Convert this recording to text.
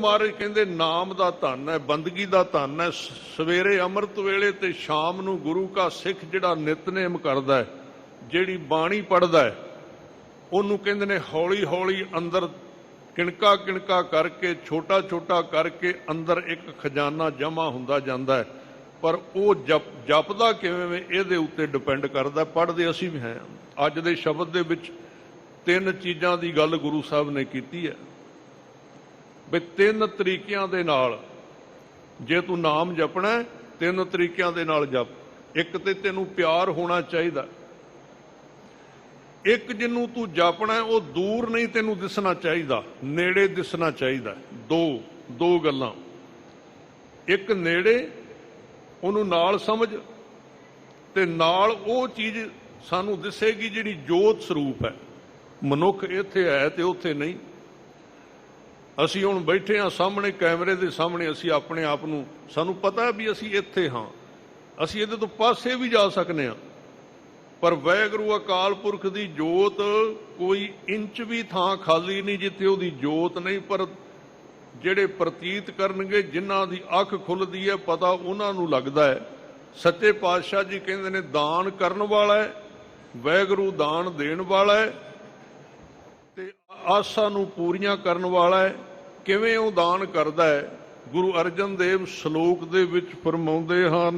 ਮਹਾਰਾਜ ਕਹਿੰਦੇ, ਨਾਮ ਦਾ ਧਨ ਹੈ, ਬੰਦਗੀ ਦਾ ਧਨ ਹੈ। ਸਵੇਰੇ ਅੰਮ੍ਰਿਤ ਵੇਲੇ ਤੇ ਸ਼ਾਮ ਨੂੰ ਗੁਰੂ ਕਾ ਸਿੱਖ ਜਿਹੜਾ ਨਿਤਨੇਮ ਕਰਦਾ ਹੈ, ਜਿਹੜੀ ਬਾਣੀ ਪੜਦਾ ਹੈ, ਉਹਨੂੰ ਕਹਿੰਦੇ ਨੇ ਹੌਲੀ ਹੌਲੀ ਅੰਦਰ ਕਿਣਕਾ ਕਿਣਕਾ ਕਰਕੇ, ਛੋਟਾ ਛੋਟਾ ਕਰਕੇ ਅੰਦਰ ਇੱਕ ਖਜ਼ਾਨਾ ਜਮਾ ਹੁੰਦਾ ਜਾਂਦਾ ਹੈ। ਪਰ ਉਹ ਜਪ, ਜਪਦਾ ਕਿਵੇਂ ਇਹਦੇ ਉੱਤੇ ਡਿਪੈਂਡ ਕਰਦਾ ਪੜਦੇ ਅਸੀਂ ਵੀ ਹੈ। ਅੱਜ ਦੇ ਸ਼ਬਦ ਦੇ ਵਿੱਚ ਤਿੰਨ ਚੀਜ਼ਾਂ ਦੀ ਗੱਲ ਗੁਰੂ ਸਾਹਿਬ ਨੇ ਕੀਤੀ ਹੈ। ਵੀ ਤਿੰਨ ਤਰੀਕਿਆਂ ਦੇ ਨਾਲ ਜੇ ਤੂੰ ਨਾਮ ਜਪਣਾ ਤਿੰਨ ਤਰੀਕਿਆਂ ਦੇ ਨਾਲ ਜਪ। ਇੱਕ ਤੇ ਤੈਨੂੰ ਪਿਆਰ ਹੋਣਾ ਚਾਹੀਦਾ। ਇੱਕ ਜਿਹਨੂੰ ਤੂੰ ਜਪਣਾ ਉਹ ਦੂਰ ਨਹੀਂ ਤੈਨੂੰ ਦਿਸਣਾ ਚਾਹੀਦਾ, ਨੇੜੇ ਦਿਸਣਾ ਚਾਹੀਦਾ। ਦੋ ਦੋ ਗੱਲਾਂ। ਇੱਕ ਨੇੜੇ, ਉਹਨੂੰ ਨਾਲ ਸਮਝ, ਤੇ ਨਾਲ ਉਹ ਚੀਜ਼ ਸਾਨੂੰ ਦਿਸੇਗੀ ਜਿਹੜੀ ਜੋਤ ਸਰੂਪ ਹੈ। ਮਨੁੱਖ ਇੱਥੇ ਹੈ ਤੇ ਉੱਥੇ ਨਹੀਂ। ਅਸੀਂ ਹੁਣ ਬੈਠੇ ਹਾਂ ਸਾਹਮਣੇ ਕੈਮਰੇ ਦੇ ਸਾਹਮਣੇ, ਅਸੀਂ ਆਪਣੇ ਆਪ ਨੂੰ, ਸਾਨੂੰ ਪਤਾ ਹੈ ਵੀ ਅਸੀਂ ਇੱਥੇ ਹਾਂ। ਅਸੀਂ ਇਹਦੇ ਤੋਂ ਪਾਸੇ ਵੀ ਜਾ ਸਕਨੇ ਹਾਂ। ਪਰ ਵੈਗਰੂ ਅਕਾਲ ਪੁਰਖ ਦੀ ਜੋਤ ਕੋਈ ਇੰਚ ਵੀ ਥਾਂ ਖਾਲੀ ਨਹੀਂ ਜਿੱਥੇ ਉਹਦੀ ਜੋਤ ਨਹੀਂ, ਪਰ ਜਿਹੜੇ ਪ੍ਰਤੀਤ ਕਰਨਗੇ, ਜਿਨ੍ਹਾਂ ਦੀ ਅੱਖ ਖੁੱਲਦੀ ਹੈ, ਪਤਾ ਉਹਨਾਂ ਨੂੰ ਲੱਗਦਾ ਹੈ। ਸੱਚੇ ਪਾਤਸ਼ਾਹ ਜੀ ਕਹਿੰਦੇ ਨੇ, ਦਾਨ ਕਰਨ ਵਾਲਾ ਹੈ, ਵੈਗਰੂ ਦਾਨ ਦੇਣ ਵਾਲਾ ਹੈ। ਤੇ ਆਸਾਂ ਨੂੰ ਪੂਰੀਆਂ ਕਰਨ ਵਾਲਾ ਹੈ। ਕਿਵੇਂ ਉਹ ਦਾਨ ਕਰਦਾ ਹੈ? ਗੁਰੂ ਅਰਜਨ ਦੇਵ ਸ਼ਲੋਕ ਦੇ ਵਿੱਚ ਫਰਮਾਉਂਦੇ ਹਨ